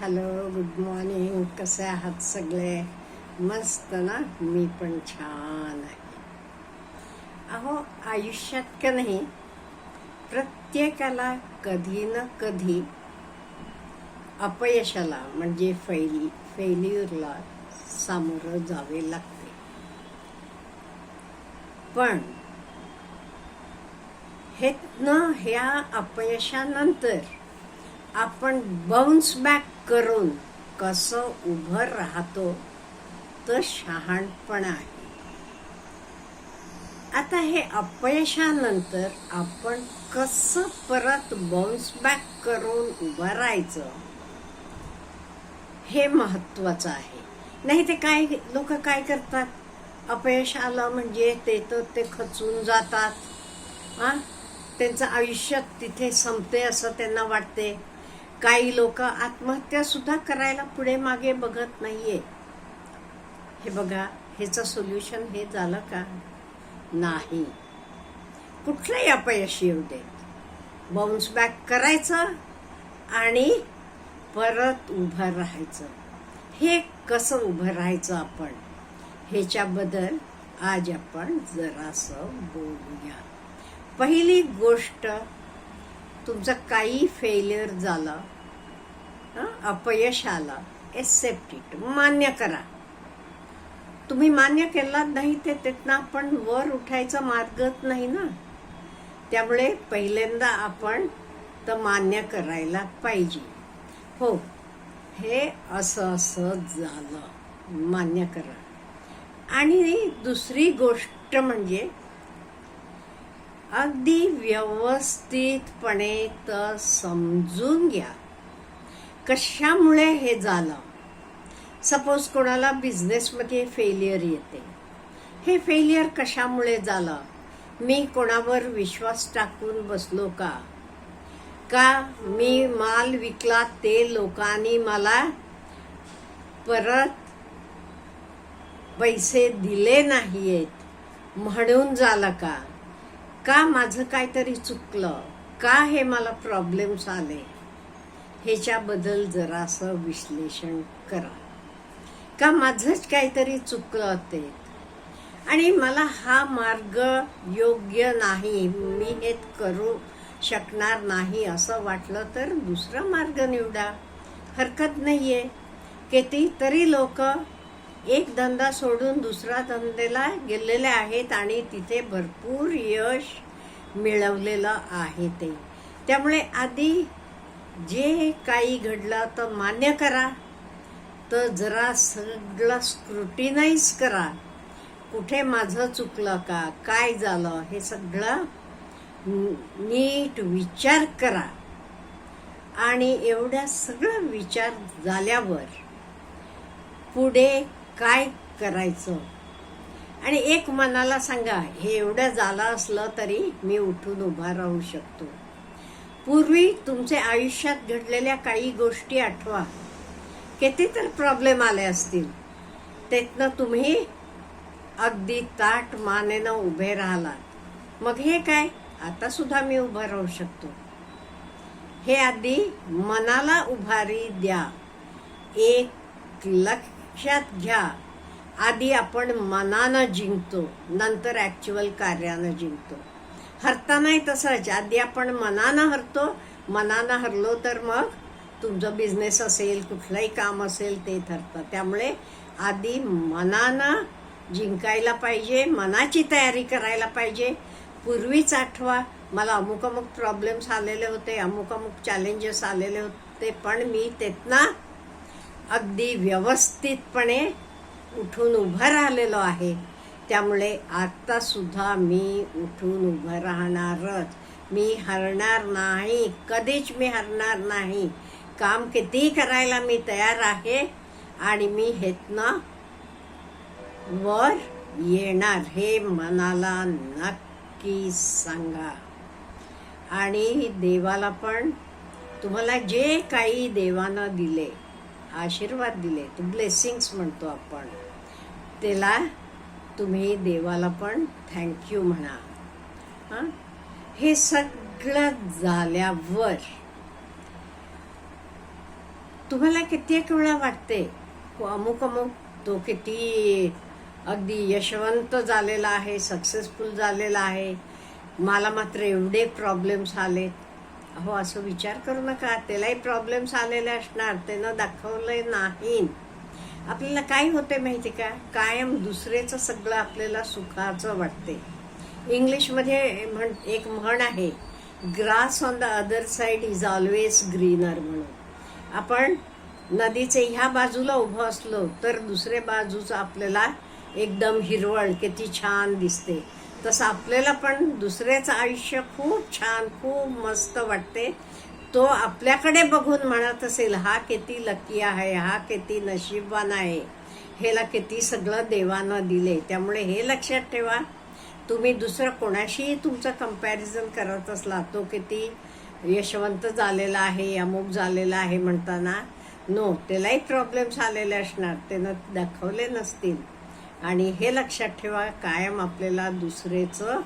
Hello good morning कसे आहात सगळे? मस्त ना? मी पण छान आहे. अहो आयुष्यात का नाही प्रत्येकाला कधी ना कधी अपयशाला म्हणजे फैली फेल्युअरला सामोरं जावे लागते. पण हे न ह्या अपयशानंतर आपण बाउन्स बॅक करून कसं उभं राहतो तर शहाणपण आहे. आता हे अपयशानंतर आपण कसं परत बाउन्स बॅक करून उभं राहायचं हे महत्वाचं आहे. नाही ते काय लोक काय करतात? अपयश आलं म्हणजे ते तर ते खचून जातात. हां? त्यांचं आयुष्य तिथे संपते असं त्यांना वाटते. काही लोक आत्महत्या सुद्धा करायला पुढे मागे बघत नाहीये. हे बघा ह्याचं सोल्युशन हे झालं का? नाही. कुठलंही अपयश येऊ दे. बाउन्स बॅक करायचं आणि परत उभं राहायचं. हे कसं उभं राहायचं आपण? ह्याच्याबद्दल आज आपण जरासं बोलूया. पहिली गोष्ट तुमचं काही फेल्युअर झालं अपयश आलं एक्सेप्ट इट मान्य करा. तुम्ही मान्य केलात नाही ते तिथनं आपण वर उठायचा मार्गच नाही ना? त्यामुळे पहिल्यांदा आपण तर मान्य करायला पाहिजे. हो हे असं असं झालं. मान्य करा. आणि दुसरी गोष्ट म्हणजे अगदी व्यवस्थितपणे तर समजून घ्या. कशामुळे हे झालं? सपोज कोणाला बिझनेसमध्ये फेलियर येते. हे फेलियर कशामुळे झालं? मी कोणावर विश्वास टाकून बसलो का? का मी माल विकला ते लोकांनी मला परत पैसे दिले नाहीयेत म्हणून झालं का? का माझं काहीतरी चुकलं? का हे मला प्रॉब्लेम्स आले? ह्याच्याबद्दल जरासं विश्लेषण करा. का माझंच काहीतरी चुकलं ते? आणि मला हा मार्ग योग्य नाही मी हे करू शकणार नाही असं वाटलं तर दुसरा मार्ग निवडा. हरकत नाही आहे कितीतरी लोक एक धंदा सोडून दुसरा धंद्याला गेलेले आहेत आणि तिथे भरपूर यश मिळवलेलं आहे ते. त्यामुळे आधी जे काही घडलं तर मान्य करा. तर जरा सगळं स्क्रुटिनाइज करा. कुठे माझं चुकलं का? काय झालं? हे सगळं नीट विचार करा. आणि एवढ्या सगळं विचार झाल्यावर पुढे काय करायचं? आणि एक मनाला सांगा हे एवढं झालं असलं तरी मी उठून उभा राहू शकतो. पूर्वी तुमच्या आयुष्यात घडलेल्या काही गोष्टी आठवा. किती तर प्रॉब्लेम आले असतील. त्यातनं तुम्ही अगदी ताट मानेनं उभे राहिलात. मग हे काय? आता सुद्धा मी उभं राहू शकतो. हे आधी मनाला उभारी द्या. एक लक्षात घ्या. आधी आपण मनानं जिंकतो नंतर ॲक्च्युअल कार्यानं जिंकतो. हरतानाही तसंच. आधी आपण मनानं हरतो मनानं हरलो तर मग तुमचं बिझनेस असेल कुठलंही काम असेल ते ठरतं. त्यामुळे आधी मनानं जिंकायला पाहिजे मनाची तयारी करायला पाहिजे. पूर्वीच आठवा मला अमुक अमुक प्रॉब्लेम्स आलेले होते अमुक अमुक चॅलेंजेस आलेले होते पण मी तेतना अगदी व्यवस्थितपणे उठून उभं राहिलेलो आहे. त्यामुळे आत्तासुद्धा मी उठून उभं राहणारच. मी हरणार नाही. कधीच मी हरणार नाही. काम कितीही करायला मी तयार आहे? आणि मी हेतनं वर येणार हे मनाला नक्की सांगा. आणि देवाला पण तुम्हाला जे काही देवानं दिले आशीर्वाद दिले. तो ब्लेसिंग्स म्हणतो आपण. त्याला तुम्ही देवाला पण थँक्यू म्हणा. हां? हे सगळं झाल्यावर तुम्हाला कित्येक वेळा वाटते अमुक अमुक तो किती अगदी यशवंत झालेला आहे सक्सेसफुल झालेला आहे. मला मात्र एवढे प्रॉब्लेम्स आलेत. अहो असं विचार करू नका. त्यालाही प्रॉब्लेम्स आलेले असणार. त्यानं दाखवलंय नाही. आपल्याला काय होते माहिती का? कायम दुसरेचं सगळं आपल्याला सुखाचं वाटते इंग्लिशमध्ये म्हण एक म्हण आहे grass on the other side is always greener म्हणून. आपण नदीचे ह्या बाजूला उभं असलो तर दुसऱ्या बाजूचं आपल्याला एकदम हिरवळ किती छान दिसते. तसं आपल्याला पण दुसऱ्याचं आयुष्य खूप छान खूप मस्त वाटते. तो आपल्याकडे बघून म्हणत असेल हा किती लकी आहे हा किती नशीबवान आहे. हेला किती सगळं देवानं दिले त्यामुळे हे लक्षात ठेवा. तुम्ही दुसरं कोणाशीही तुमचं कंपॅरिझन करत असला तो किती यशवंत झालेला आहे अमुक झालेला आहे म्हणताना नो त्यालाही प्रॉब्लेम्स आलेले असणार. त्यानं दाखवले नसतील. आणि हे लक्षात ठेवा कायम आपल्याला दुसरेचं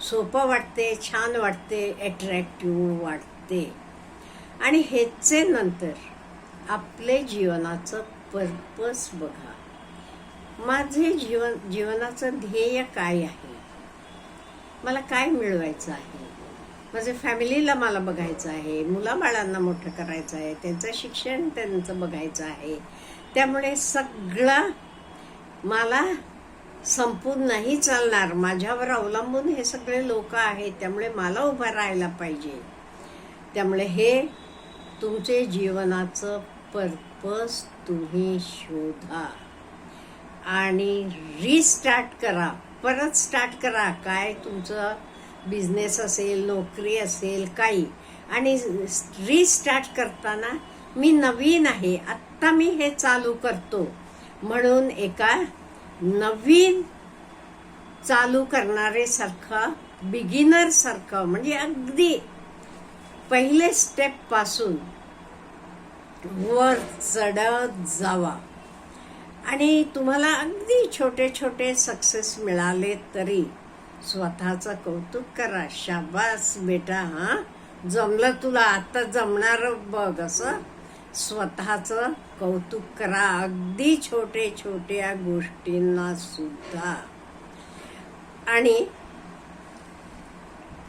सोपं वाटते छान वाटते ॲट्रॅक्टिव्ह वाटते. आणि ह्याचे नंतर आपले जीवनाचं पर्पस बघा. माझे जीवन जीवनाचं ध्येय काय आहे? मला काय मिळवायचं आहे? माझ्या फॅमिलीला मला बघायचं आहे मुलाबाळांना मोठं करायचं आहे त्यांचं शिक्षण त्यांचं बघायचं आहे. त्यामुळे सगळा मला संपून नाही चालणार. माझ्यावर अवलंबून हे सगळे लोक आहेत. त्यामुळे मला उभं राहायला पाहिजे. त्यामुळे हे तुमचे जीवनाचं पर्पज तुम्ही शोधा. आणि रिस्टार्ट करा. परत स्टार्ट करा. काय तुमचं बिझनेस असेल नोकरी असेल काही. आणि रिस्टार्ट करताना मी नवीन आहे. आत्ता मी हे चालू करतो. म्हणून एका नवीन चालू करणारे सारखं बिगिनर सारखं म्हणजे अगदी पहिले स्टेपपासून वर चढत जावा. आणि तुम्हाला अगदी छोटे छोटे सक्सेस मिळाले तरी स्वतःचं कौतुक करा. शाबास बेटा हां? जमलं तुला? आता जमणार बघ असं. स्वतःचं कौतुक करा. अगदी छोटे छोट्या गोष्टींना सुद्धा. आणि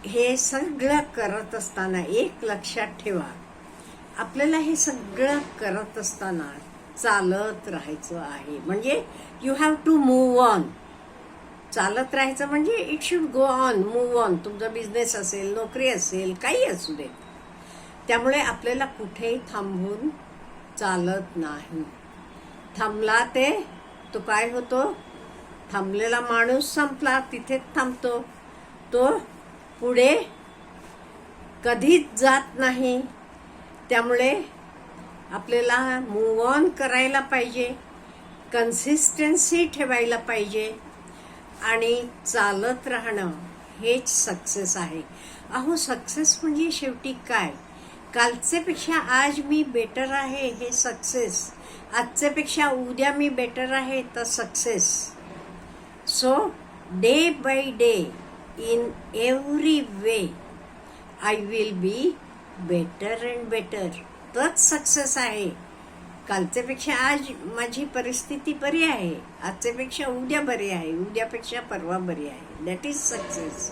हे सगळं करत असताना एक लक्षात ठेवा. आपल्याला हे सगळं करत असताना चालत राहायचं आहे. म्हणजे you have to move on चालत राहायचं म्हणजे it should go on move on तुमचा बिझनेस असेल नोकरी असेल काही असू दे त्यामुळे आपल्याला कुठेही थांबून चालत नाही. थांबला ते तो काय होतो? थांबलेला माणूस संपला तिथेच थांबतो. तो पुढे कधीच जात नाही. त्यामुळे आपल्याला मूव ऑन करायला पाहिजे कन्सिस्टन्सी ठेवायला पाहिजे आणि चालत राहणं हेच सक्सेस आहे. अहो सक्सेस म्हणजे शेवटी काय? कालचेपेक्षा आज मी बेटर आहे हे सक्सेस आजच्यापेक्षा उद्या मी बेटर आहे तर success so day by day in every way I will be better and better तोच सक्सेस आहे. कालचेपेक्षा आज माझी परिस्थिती बरी आहे. आजच्यापेक्षा उद्या बरी आहे. उद्यापेक्षा परवा बरी आहे. दॅट इज सक्सेस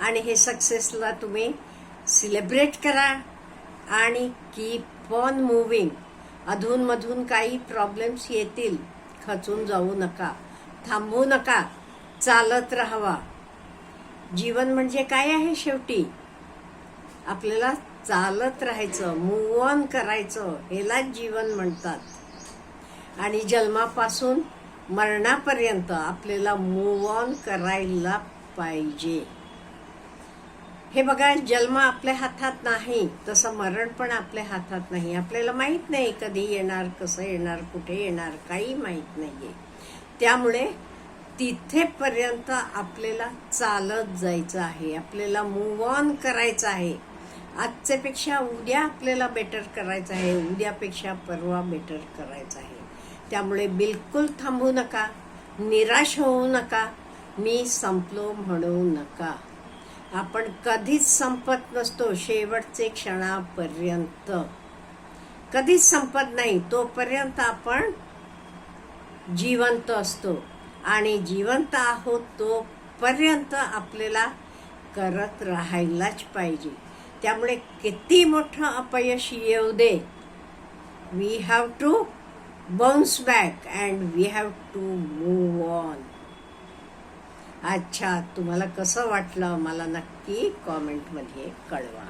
आणि हे सक्सेसला तुम्ही सिलेब्रेट करा. आणि कीप ऑन मूविंग अधूनमधून काही प्रॉब्लेम्स येतील. खचून जाऊ नका. थांबू नका. चालत राहावा. जीवन म्हणजे काय आहे शेवटी? आपल्याला चालत राहायचं मूव ऑन करायचं हेलाच जीवन म्हणतात. आणि जन्मापासून मरणापर्यंत आपल्याला मूव ऑन करायला पाहिजे. हे बघा जन्म आपल्या हातात नाही तसं मरण पण आपल्या हातात नाही. आपल्याला माहीत नाही कधी येणार कसं येणार कुठे येणार काही माहीत नाही आहे त्यामुळे तिथेपर्यंत आपल्याला चालत जायचं आहे. आपल्याला मूव ऑन करायचं आहे. आजच्यापेक्षा उद्या आपल्याला बेटर करायचं आहे. उद्यापेक्षा परवा बेटर करायचं आहे. त्यामुळे बिलकुल थांबू नका. निराश होऊ नका. मी संपलो म्हणू नका. आपण कधीच संपत नसतो शेवटचे क्षणापर्यंत. कधीच संपत नाही तोपर्यंत आपण जिवंत असतो. आणि जिवंत आहोत तोपर्यंत आपल्याला करत राहायलाच पाहिजे. त्यामुळे किती मोठं अपयश येऊ दे. We have to bounce back and we have to move on अच्छा तुम्हाला कसं वाटलं? मला नक्की कॉमेंटमध्ये कळवा.